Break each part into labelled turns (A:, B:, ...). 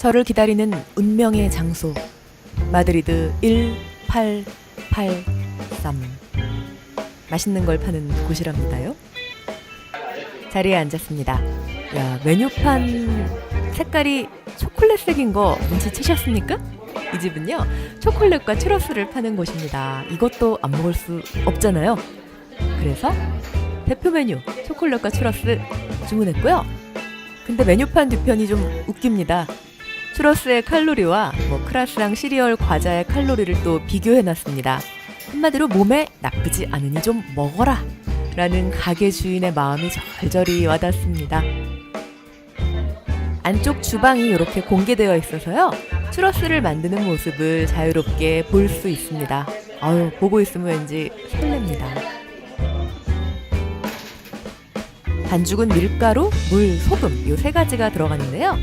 A: 저를 기다리는 운명의 장소 마드리드 1883 맛있는 걸 파는 곳이랍니다요. 자리에 앉았습니다. 야 메뉴판 색깔이 초콜릿색인 거 눈치채셨습니까? 이 집은요 초콜릿과 추러스를 파는 곳입니다. 이것도 안 먹을 수 없잖아요. 그래서 대표 메뉴 초콜릿과 추러스 주문했고요. 근데 메뉴판 뒤편이 좀 웃깁니다. 추러스의 칼로리와 뭐 크라스랑 시리얼 과자의 칼로리를 또 비교해 놨습니다. 한마디로 몸에 나쁘지 않으니 좀 먹어라 라는 가게 주인의 마음이 절절히 와닿습니다. 안쪽 주방이 이렇게 공개되어 있어서요. 추러스를 만드는 모습을 자유롭게 볼 수 있습니다. 아유, 보고 있으면 왠지 설렙니다. 반죽은 밀가루, 물, 소금 이 세 가지가 들어가는데요.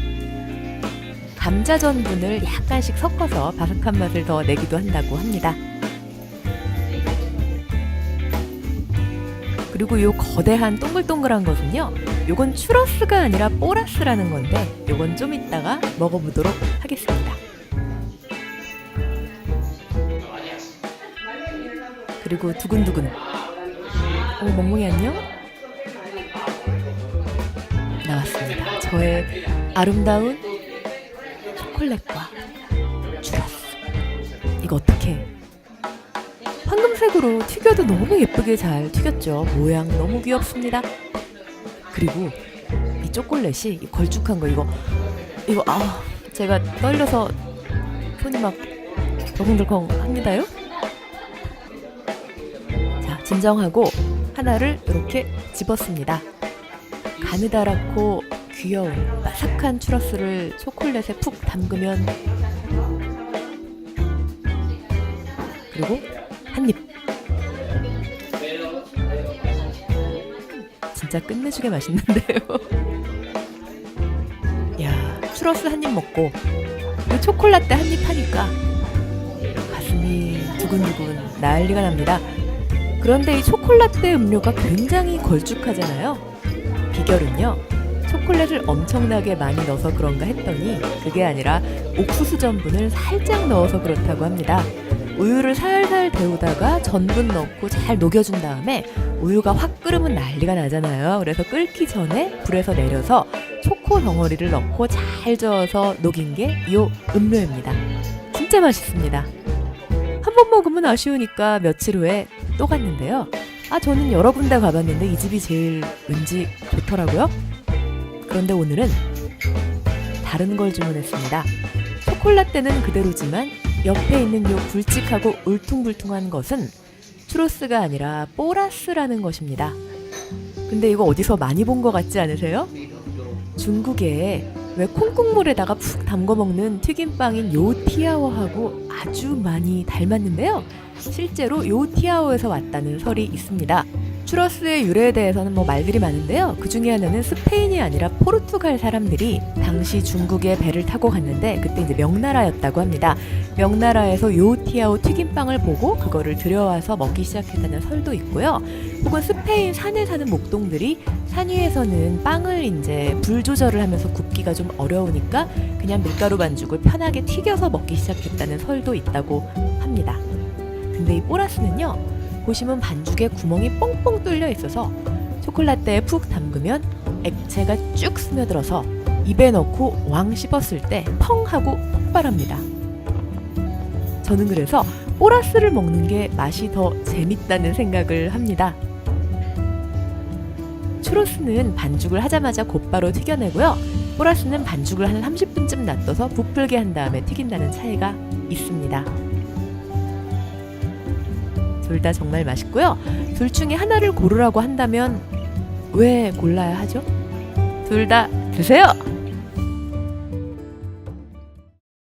A: 감자 전분을 약간씩 섞어서 바삭한 맛을 더 내기도 한다고 합니다. 그리고 요 거대한 동글동글한 것은요. 요건 추러스가 아니라 보라스라는 건데 요건 좀 이따가 먹어보도록 하겠습니다. 그리고 두근두근. 오 멍멍이 안녕. 나왔습니다. 저의 아름다운 초콜릿과 추러스. 이거 어떻게? 황금색으로 튀겨도 너무 예쁘게 잘 튀겼죠. 모양 너무 귀엽습니다. 그리고 이 초콜릿이 이 걸쭉한 거 이거 이거 아 제가 떨려서 손이 막 덜컹덜컹 합니다요. 자 진정하고 하나를 이렇게 집었습니다. 가느다랗고 귀여운 바삭한 추러스를 초콜릿에 푹 담그면 그리고 한 입. 진짜 끝내주게 맛있는데요. 야, 추러스 한 입 먹고 이 초콜릿대 한입 하니까 가슴이 두근두근 난리가 납니다. 그런데 이 초콜릿대 음료가 굉장히 걸쭉하잖아요. 비결은요. 초콜릿을 엄청나게 많이 넣어서 그런가 했더니 그게 아니라 옥수수 전분을 살짝 넣어서 그렇다고 합니다. 우유를 살살 데우다가 전분 넣고 잘 녹여준 다음에 우유가 확 끓으면 난리가 나잖아요. 그래서 끓기 전에 불에서 내려서 초코 덩어리를 넣고 잘 저어서 녹인 게 이 음료입니다. 진짜 맛있습니다. 한 번 먹으면 아쉬우니까 며칠 후에 또 갔는데요. 아, 저는 여러 군데 가봤는데 이 집이 제일 왠지 좋더라고요. 그런데 오늘은 다른 걸 주문했습니다. 초콜릿대는 그대로지만 옆에 있는 요 굵직하고 울퉁불퉁한 것은 추로스가 아니라 보라스라는 것입니다. 근데 이거 어디서 많이 본 것 같지 않으세요? 중국에 왜 콩국물에다가 푹 담궈 먹는 튀김빵인 요티아오하고 아주 많이 닮았는데요. 실제로 요티아오에서 왔다는 설이 있습니다. 추러스의 유래에 대해서는 뭐 말들이 많은데요. 그 중에 하나는 스페인이 아니라 포르투갈 사람들이 당시 중국에 배를 타고 갔는데 그때 이제 명나라였다고 합니다. 명나라에서 요티아오 튀김빵을 보고 그거를 들여와서 먹기 시작했다는 설도 있고요. 혹은 스페인 산에 사는 목동들이 산 위에서는 빵을 이제 불 조절을 하면서 굽기가 좀 어려우니까 그냥 밀가루 반죽을 편하게 튀겨서 먹기 시작했다는 설도 있다고 합니다. 근데 이 보라스는요. 보시면 반죽에 구멍이 뻥뻥 뚫려 있어서 초콜릿대에 푹 담그면 액체가 쭉 스며들어서 입에 넣고 왕 씹었을 때 펑 하고 폭발합니다. 저는 그래서 보라스를 먹는 게 맛이 더 재밌다는 생각을 합니다. 추로스는 반죽을 하자마자 곧바로 튀겨내고요. 보라스는 반죽을 한 30분쯤 놔둬서 부풀게 한 다음에 튀긴다는 차이가 있습니다. 둘 다 정말 맛있고요. 둘 중에 하나를 고르라고 한다면 왜 골라야 하죠? 둘 다 드세요!